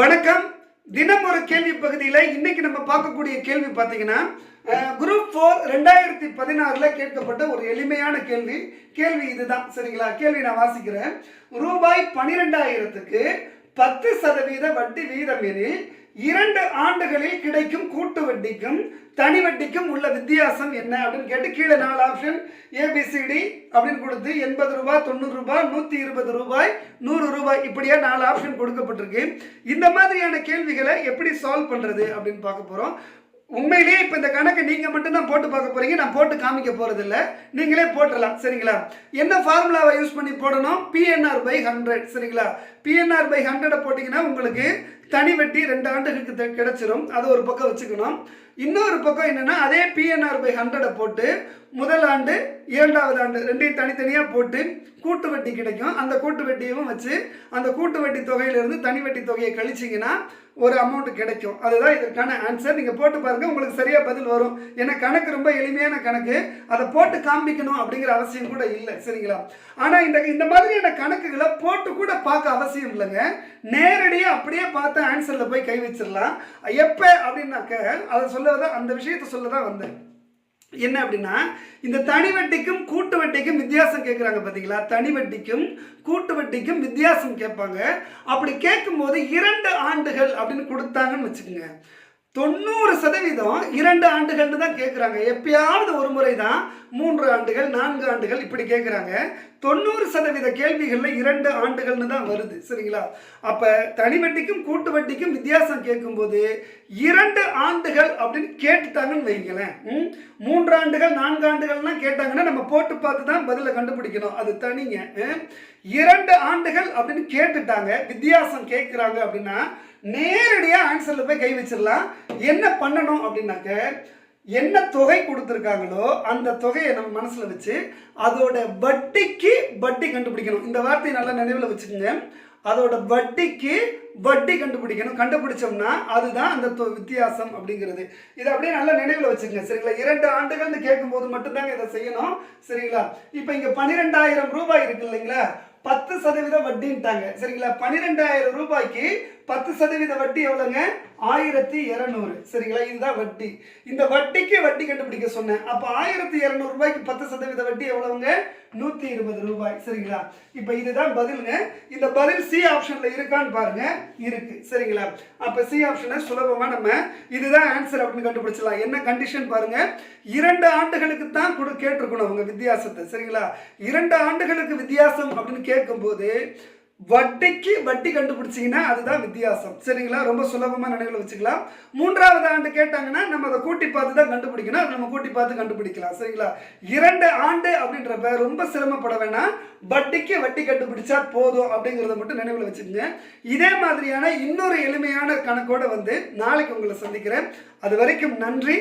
வணக்கம். தினம் ஒரு கேள்வி பகுதியில் இன்னைக்கு நம்ம பார்க்கக்கூடிய கேள்வி பார்த்தீங்கன்னா குரூப் ஃபோர் ரெண்டாயிரத்தி பதினாறில் கேட்கப்பட்ட ஒரு எளிமையான கேள்வி. கேள்வி இதுதான் சரிங்களா? கேள்வி நான் வாசிக்கிறேன். ரூபாய் பனிரெண்டாயிரத்துக்கு பத்து சதவீத வட்டி வீதம் எனில் இரண்டு ஆண்டுகளில் கிடைக்கும் கூட்டு வட்டிக்கும் தனி வட்டிக்கும் உள்ள வித்தியாசம் என்ன அப்படின்னு கேட்டு கீழே நாலு ஆப்ஷன் ஏபிசிடி அப்படின்னு கொடுத்து எண்பது ரூபாய் தொண்ணூறு ரூபாய் நூற்றி இருபது ரூபாய் நூறு ரூபாய் இப்படியே நாலு ஆப்ஷன் கொடுக்கப்பட்டிருக்கு. இந்த மாதிரியான கேள்விகளை எப்படி சால்வ் பண்ணுறது அப்படின்னு பார்க்க போகிறோம் உண்மையிலேயே இப்போ இந்த கணக்கு நீங்கள் மட்டும்தான் போட்டு பார்க்க போகிறீங்க நான் போட்டு காமிக்க போகிறதில்ல நீங்களே போட்டுடலாம். சரிங்களா? என்ன ஃபார்முலாவை யூஸ் பண்ணி போடணும்? பிஎன்ஆர் பை ஹண்ட்ரட் சரிங்களா? பிஎன்ஆர் பை ஹண்ட்ரடை போட்டிங்கன்னா உங்களுக்கு தனி வட்டி ரெண்டு ஆண்டுகளுக்கு தெ- அது ஒரு பக்கம் வச்சுக்கணும். இன்னொரு பக்கம் என்னென்னா அதே பிஎன்ஆர் பை ஹண்ட்ரடை போட்டு முதல் ஆண்டு இரண்டாவது ஆண்டு ரெண்டையும் தனித்தனியாக போட்டு கூட்டு வட்டி கிடைக்கும். அந்த கூட்டு வட்டியும் வச்சு அந்த கூட்டு வட்டி தொகையிலிருந்து தனி வட்டி தொகையை கழிச்சிங்கன்னா ஒரு அமௌண்ட் கிடைக்கும். அதுதான் இதற்கான ஆன்சர் நீங்கள் போட்டு பாருங்கள் உங்களுக்கு சரியாக பதில் வரும். ஏன்னா கணக்கு ரொம்ப எளிமையான கணக்கு. அதை போட்டு காண்பிக்கணும் அப்படிங்கிற அவசியம் கூட இல்லை. சரிங்களா? ஆனால் இந்த இந்த மாதிரியான கணக்குகளை போட்டு கூட பார்க்க அவசியம் இல்லைங்க. நேரடியாக அப்படியே பார்த்து ஆன்சரில் போய் கை வச்சிடலாம். எப்போ அப்படின்னாக்க அதை சொல்ல தான் அந்த விஷயத்தை சொல்ல தான் வந்தேன். என்ன அப்படின்னா இந்த தனி வட்டிக்கும் கூட்டு வட்டிக்கும் வித்தியாசம் கேட்குறாங்க பார்த்தீங்களா தனி வட்டிக்கும் கூட்டு வட்டிக்கும் வித்தியாசம் கேட்பாங்க. அப்படி கேட்கும்போது இரண்டு ஆண்டுகள் அப்படின்னு கொடுத்தாங்கன்னு வச்சுக்கோங்க. தொண்ணூறு சதவீதம் இரண்டு ஆண்டுகள்னு தான் கேட்குறாங்க எப்பயாவது ஒரு முறை தான் மூன்று ஆண்டுகள் நான்கு ஆண்டுகள் இப்படி கேட்குறாங்க தொண்ணூறு சதவீத கேள்விகளில் இரண்டு ஆண்டுகள்னு தான் வருது சரிங்களா? அப்போ தனி வட்டிக்கும் கூட்டு வட்டிக்கும் வித்தியாசம் கேட்கும்போது இரண்டு ஆண்டுகள் அப்படின்னு கேட்டுட்டாங்கன்னு வைங்களேன். மூன்று ஆண்டுகள் நான்கு ஆண்டுகள்லாம் கேட்டாங்கன்னா நம்ம போட்டு பார்த்து தான் பதிலை கண்டுபிடிக்கணும். அது தனிங்க. இரண்டு ஆண்டுகள் அப்படின்னு கேட்டுட்டாங்க வித்தியாசம் கேட்குறாங்க அப்படின்னா நேரடியாக ஆன்சரில் போய் கை வச்சிடலாம். என்ன பண்ணணும் அப்படின்னாக்க என்ன தொகை கொடுத்துருக்காங்களோ அந்த தொகையை நம்ம மனசில் வச்சு அதோட வட்டிக்கு வட்டி கண்டுபிடிக்கணும். இந்த வார்த்தையை நல்லா நினைவில் வச்சுக்கோங்க. அதோட வட்டிக்கு வட்டி கண்டுபிடிக்கணும். கண்டுபிடிச்சோம்னா அதுதான் அந்த தொ- வித்தியாசம் அப்படிங்கிறது. இதை அப்படியே நல்லா நினைவில் வச்சுக்கோங்க. சரிங்களா? இரண்டு ஆண்டுகள்னு கேட்கும்போது மட்டும்தாங்க இதை செய்யணும். சரிங்களா? இப்போ இங்கே பன்னிரெண்டாயிரம் ரூபாய் இருக்கு இல்லைங்களா? பத்து சதவீதம் வட்டின்ட்டாங்க. சரிங்களா? பன்னிரெண்டாயிரம் ரூபாய்க்கு பத்து சதவீத வட்டி எவ்வளோங்க? ஆயிரத்தி இரநூறு. சரிங்களா? இதுதான் வட்டி. இந்த வட்டிக்கு வட்டி கண்டுபிடிக்க சொன்னேன். அப்போ ஆயிரத்தி இரநூறு ரூபாய்க்கு பத்து சதவீத வட்டி எவ்வளவுங்க? நூற்றி இருபது ரூபாய். சரிங்களா? இப்போ இதுதான் பதிலுங்க. இந்த பதில் சி ஆப்ஷனில் இருக்கான்னு பாருங்க. இருக்கு. சரிங்களா? அப்போ சி ஆப்ஷனை சுலபமாக நம்ம இதுதான் ஆன்சர் அப்படின்னு கண்டுபிடிச்சலாம் என்ன கண்டிஷன் பாருங்க? இரண்டு ஆண்டுகளுக்கு தான் கொடு கேட்டிருக்கணும் அவங்க வித்தியாசத்தை. சரிங்களா? இரண்டு ஆண்டுகளுக்கு வித்தியாசம் அப்படின்னு கேட்கும்போது வட்டிக்கு வட்டி கண்டுபிடிச்சிங்கன்னா அதுதான் வித்தியாசம். சரிங்களா? ரொம்ப சுலபமாக நினைவில் வச்சுக்கலாம். மூன்றாவது ஆண்டு கேட்டாங்கன்னா நம்ம அதை கூட்டி பார்த்து தான் கண்டுபிடிக்கணும். அதை நம்ம கூட்டி பார்த்து கண்டுபிடிக்கலாம். சரிங்களா? இரண்டு ஆண்டு அப்படின்றப்ப ரொம்ப சிரமப்பட வேணாம். வட்டிக்கு வட்டி கண்டுபிடிச்சா போதும் அப்படிங்கிறத மட்டும் நினைவில் வச்சுக்கோங்க. இதே மாதிரியான இன்னொரு எளிமையான கணக்கோட வந்து நாளைக்கு உங்களை சந்திக்கிறேன். அது வரைக்கும் நன்றி.